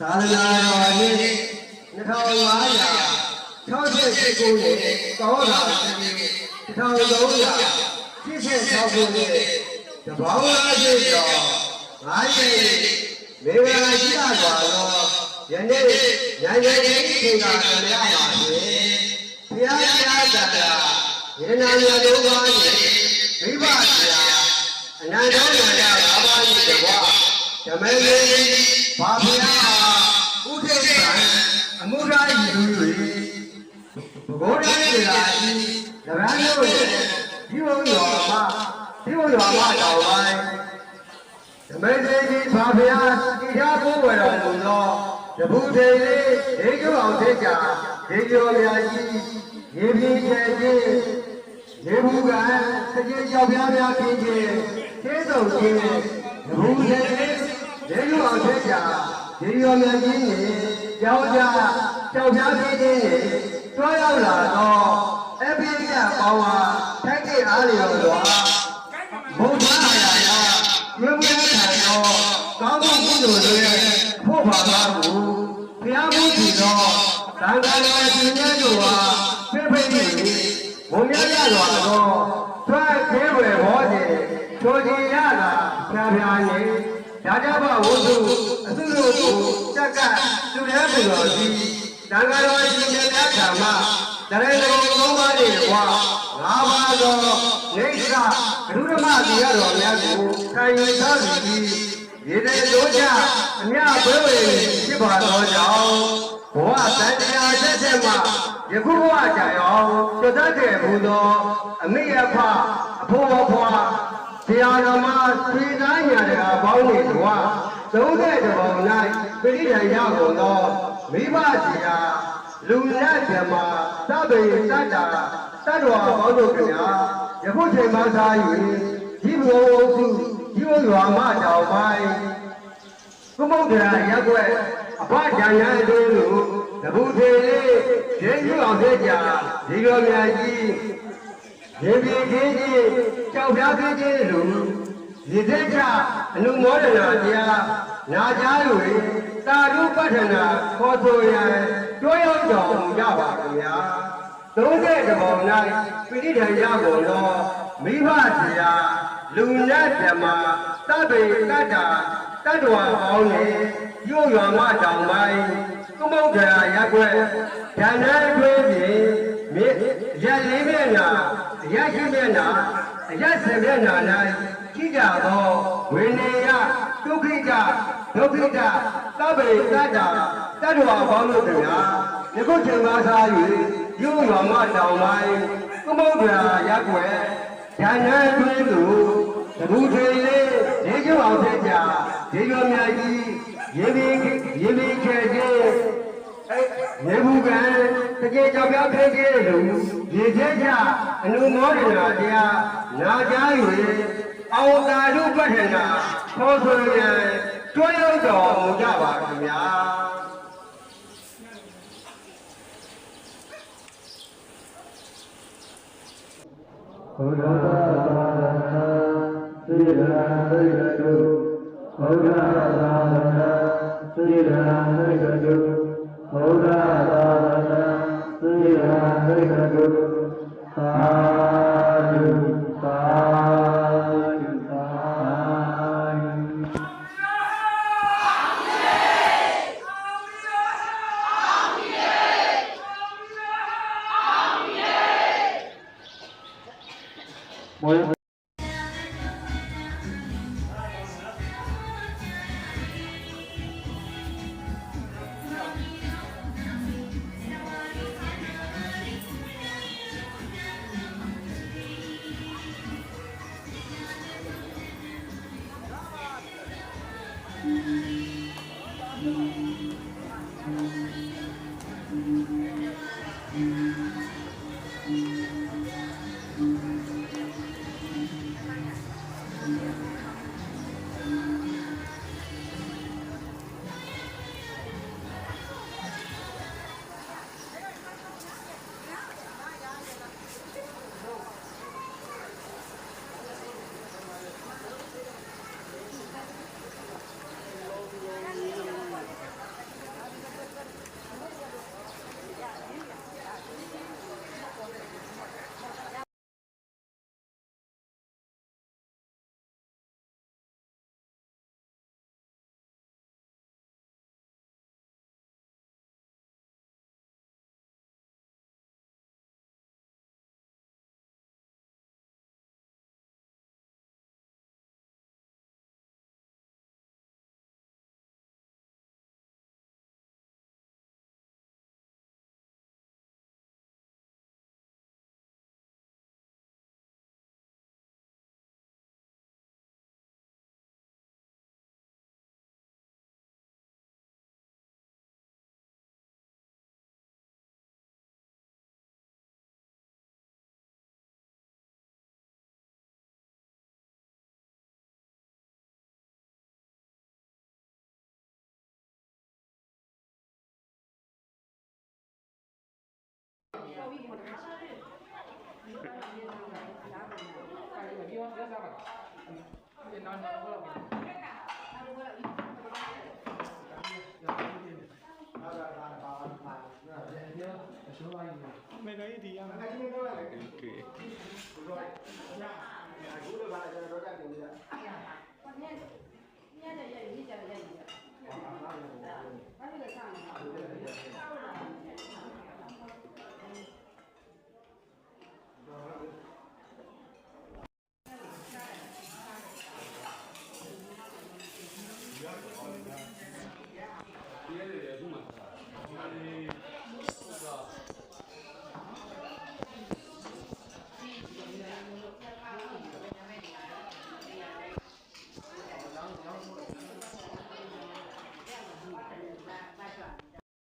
သာသနာတော်နှစ်2568ခုနှစ်ကောင်းတာ1386ခုနှစ်တဘောင်းလာရှိတော်9ရက်မေဝါရှိတာတော်ယနေ့ညနေခင်းခေကလည်းရပါစေဘုရားတရားသာတာယန္နာမြတ်တို့ပါ၏မိဘဆရာအနန္တနာရဘာပါ၏တကွာ ဓမ္မလေးဘာဘုရားဥဒိဋ္ဌံအမှုရာယီတို့၏ဘုရားရေလာဤတရဏတို့၏ဒီဝရောမဒီဝရောမတော်ပိုင်းဓမ္မလေးကြီးဘာဘုရားတိထားဖို့ဝတော်မူသောတပူထေလေးဒေကျောအောင်သိကြဒေကျော်များကြီးရေပြင်းကျဲခြင်းရေဘူးကစကြေးကြောက်ပြားများပြင်းခြင်းသေဆုံးခြင်းတပူထေလေး ဒေကျော်အောင်သိကြဒေကျော်များကြီးနှင့်ကြောက်ကြကြောက်ပြားပြင်းခြင်းနှင့်တွားရောက်လာသောအပိယပေါင်းဟာထိုက်တဲ့အားလျော်စွာဘုရားအရာရာဝိဝေခံသောကောင်းမှုကုသိုလ်တွေဖို့ပါပါကိုဘုရားဘုရားသောသံဃာတော်ရှင်များတို့ဟာဖိဖိတိဘုံရရစွာသောသွဲသေးဝေဘောခြင်းချိုချင်ရတာဖြာဖြာနေ ဒါကြဘဝုစုအသုလို့ကိုတက်ကသူရဲပူတော်စီသံဃာတော်ရှင်များဓမ္မတရေတော်သုံးပါးတွေကွာငါးပါးသောနေသဘုရမတိရတော်များကိုခံယူထားပြီးရေတဲ့တို့ကြအမြဘွေဝေဖြစ်ပါသောကြောင့်ဘဝတန်တရားဆက်ဆက်မှယခုဘဝကြရောကျွတ်တတ်ခဲ့ဘူးသောအမိအဖအဖိုးအဖွာဆ ရာတော်မှာသေသားညာတရားပေါင်းနေတော်သုံးတဲ့တဘောင်၌ပြိဋိဒံရောက်ကုန်သောမိဘဆရာလူလက်ဓမ္မသဗ္ဗေတတ္တာတတ္တဝါပေါင်းတို့ခင်ဗျာယခုချိန်မှသာ၍ဒီဘုံစုဒီဘုံရွာမတောင်ပိုင်းကုမုဒ္ဒရာရက်ွက်အဘဂျာယံအတွင်းသို့တပူထေလေးရင်းယူအောင်ဖြစ်ကြဒီလိုများကြီး ရေပြေကြီးကြီးကြောက်ပြားကြီးကြီးလူဒီသက်ချအနုမောဒနာတရားနာကြား၍သာဓုပဋ္ဌနာခေါ်ဆိုရန်တွဲရောက်တော်မူကြပါခင်ဗျာသုံးတဲ့တဘောင်၌ပိဋိဒံရကုန်သောမိဘဆရာလူနတ်ဓမ္မသဗ္ဗေတတ္တာတတ္တဝါပေါင်းနှင့်ရို့ရွာမတောင်ပိုင်းကုမုဒ္ဒရာရက်ွက်ဓာနတွင်ဖြင့် မြစ်ရက်လေးမျက်နှာရက်ရှိမျက်နှာရက်စင်မျက်နှာ၌ကြည့်ကြသောဝိနည်းယဒုက္ခိတဒုက္ခိတသဗ္ဗေတတ္တာတတ္တဝါပေါင်းတို့ခင်ဗျာယခုချိန်ပါစား၍ရို့ရွာမတောင်ပိုင်းကုမုဒ္ဒရာရက်ွက်ဓာနတွင်သို့တပူထေလေးနေကြအောင်ဖြစ်ကြဒီလိုများကြီးရေဘီရေဘီကျဲကျဲအဲ ရေဘူးကံတကယ်ကြောက်ပြောက်ခဲခဲလို့ရေကျဲကြအနုမောဒနာတရားနာကြား၍အောင်သာဓုပဋ္ဌနာခေါ်ဆိုရန်တွဲရောက်တော်မူကြပါခင်ဗျာဘုရားသာသနာသေရံဒိဋ္ဌတုဘုရားသာသနာသေရံဒိဋ္ဌတု ဘု ဘ ပြီးဟိုတခါရှာတယ်ဒီကတော့ဒီလိုပဲရားပါမယ်အဲ့ဒီပြောဆက်စားပါဒီနောက်နောက်တော့အဲ့ဒါကတော့ဒီဟုတ်ကဲ့ဒါပါပါပါနော်ဒီပြောအရှိုးပိုင်းနေမေကကြီး